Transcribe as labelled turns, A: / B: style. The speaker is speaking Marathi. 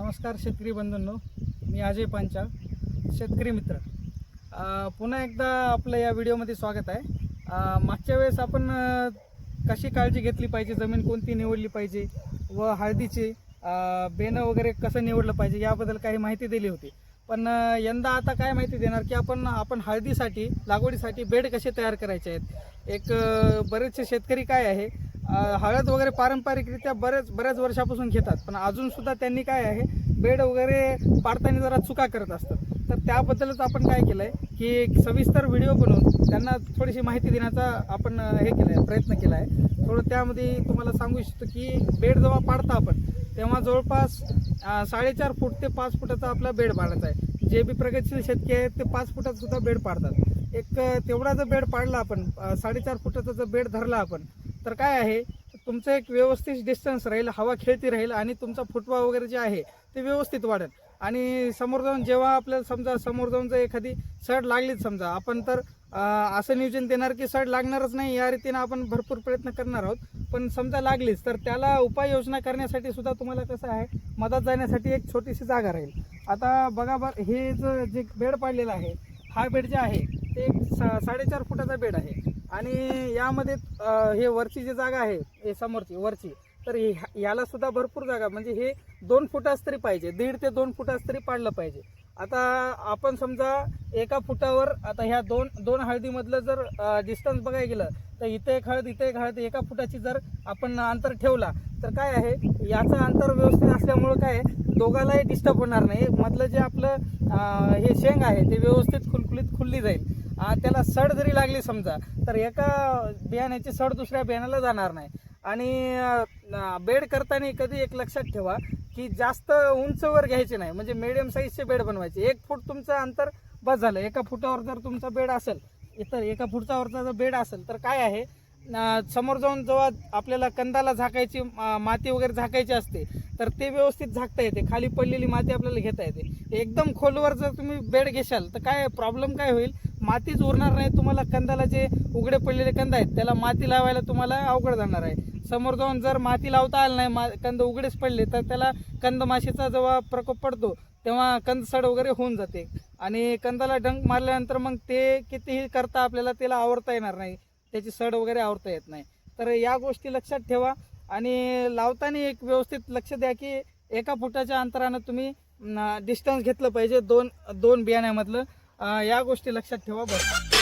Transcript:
A: नमस्कार शेतकरी बंधूंनो मी अजय पांचाळ शेतकरी मित्र. पुन्हा एकदा आपलं या व्हिडिओमध्ये स्वागत आहे. मागच्या वेळेस आपण कशी काळजी घेतली पाहिजे जमीन कोणती निवडली पाहिजे व हळदीची बेनं बेणं वगैरे कसं निवडलं पाहिजे याबद्दल काही माहिती दिली होती. पण यंदा आता काय माहिती देणार की आपण आपण हळदीसाठी लागवडीसाठी बेड कसे तयार करायचे आहेत? एक बरेचसे शेतकरी काय आहे हळद वगैरे पारंपरिकरित्या बरेच बऱ्याच वर्षापासून घेतात. पण अजून सुद्धा त्यांनी काय आहे बेड वगैरे पाडताना जरा चुका करत असतात. तर त्याबद्दलच आपण काय केलं आहे की एक सविस्तर व्हिडिओ बनवून त्यांना थोडीशी माहिती देण्याचा आपण हे केलं आहे प्रयत्न केला आहे थोडं त्यामध्ये तुम्हाला सांगू इच्छितो की बेड जेव्हा पाडता आपण तेव्हा जवळपास साडेचार फूट ते पाच फुटाचा आपला बेड पाडायचा आहे. जे बी प्रगतशील शेतकरी आहेत ते पाच फुटात सुद्धा बेड पाडतात. एक तेवढा जर बेड पाडला आपण साडेचार फुटाचा जर बेड धरला आपण तर काय आहे तुमचं एक व्यवस्थित डिस्टन्स राहील हवा खेळती राहील आणि तुमचा फुटवा वगैरे जे आहे ते व्यवस्थित वाढेल. आणि समोर जाऊन जेव्हा आपल्याला समजा समोर जाऊन जर एखादी सड लागलीच समजा आपण तर असं नियोजन देणार की सड लागणारच नाही या रीतीनं आपण भरपूर प्रयत्न करणार आहोत. पण समजा लागलीच तर त्याला उपाययोजना करण्यासाठी सुद्धा तुम्हाला कसं आहे मदत जाण्यासाठी एक छोटीशी जागा राहील. आता बघा बरं हे जे बेड पाडलेलं आहे हा बेड जे आहे ते एक सा साडेचार फुटाचा बेड आहे. आणि यामध्ये हे वरची जी जागा आहे हे समोरची वरची तर हे- याला सुद्धा भरपूर जागा म्हणजे हे दोन फुटाच तरी पाहिजे दीड ते दोन फुटाच तरी पाडलं पाहिजे. आता आपण समजा एका फुटावर आता ह्या दोन दोन हळदीमधलं जर डिस्टन्स बघायला गेलं तर इथे एक हळद इथे एक हळद एका फुटाची जर आपण अंतर ठेवला तर काय आहे? याचं अंतर व्यवस्थित असल्यामुळं काय आहे, दोघालाही डिस्टर्ब होणार नाही. मधलं जे आपलं हे शेंग आहे ते व्यवस्थित खुलखुलीत खुलली जाईल. त्याला सड जरी लागली समजा तर एका बियाण्याची सड दुसऱ्या बियाण्याला जाणार नाही. आणि बेड करताना कधी एक लक्षात ठेवा की जास्त उंचवर घ्यायचे नाही. म्हणजे मिडियम साईजचे बेड बनवायचे. एक फूट तुमचं अंतर बस झालं. एका फुटावर जर तुमचा बेड असेल इतर एका फुटावरचा जर बेड असेल तर काय आहे? समोर जाऊन जेव्हा आपल्याला कंदाला झाकायची माती वगैरे झाकायची असते तर ते व्यवस्थित झाकता येते. खाली पडलेली माती आपल्याला घेता येते. एकदम खोलवर जर तुम्ही बेड घेशाल तर काय प्रॉब्लेम काय होईल? मातीच उरणार नाही. तुम्हाला कंदाला जे उघडे पडलेले कंद आहेत त्याला माती लावायला तुम्हाला अवघड जाणार आहे. समोर जाऊन जर माती लावता आली नाही मा कंद उघडेच पडले तर त्याला कंदमाशीचा जेव्हा प्रकोप पडतो तेव्हा कंद सड वगैरे होऊन जाते. आणि कंदाला डंक मारल्यानंतर मग ते कितीही करता आपल्याला त्याला आवरता येणार नाही त्याची सड वगैरे आवरता येत नाही. तर या गोष्टी लक्षात ठेवा आणि लावताना एक व्यवस्थित लक्ष द्या की एका फुटाच्या अंतरानं तुम्ही डिस्टन्स घेतलं पाहिजे दोन दोन बियाण्यामधलं. या गोष्टी लक्षात ठेवा बस.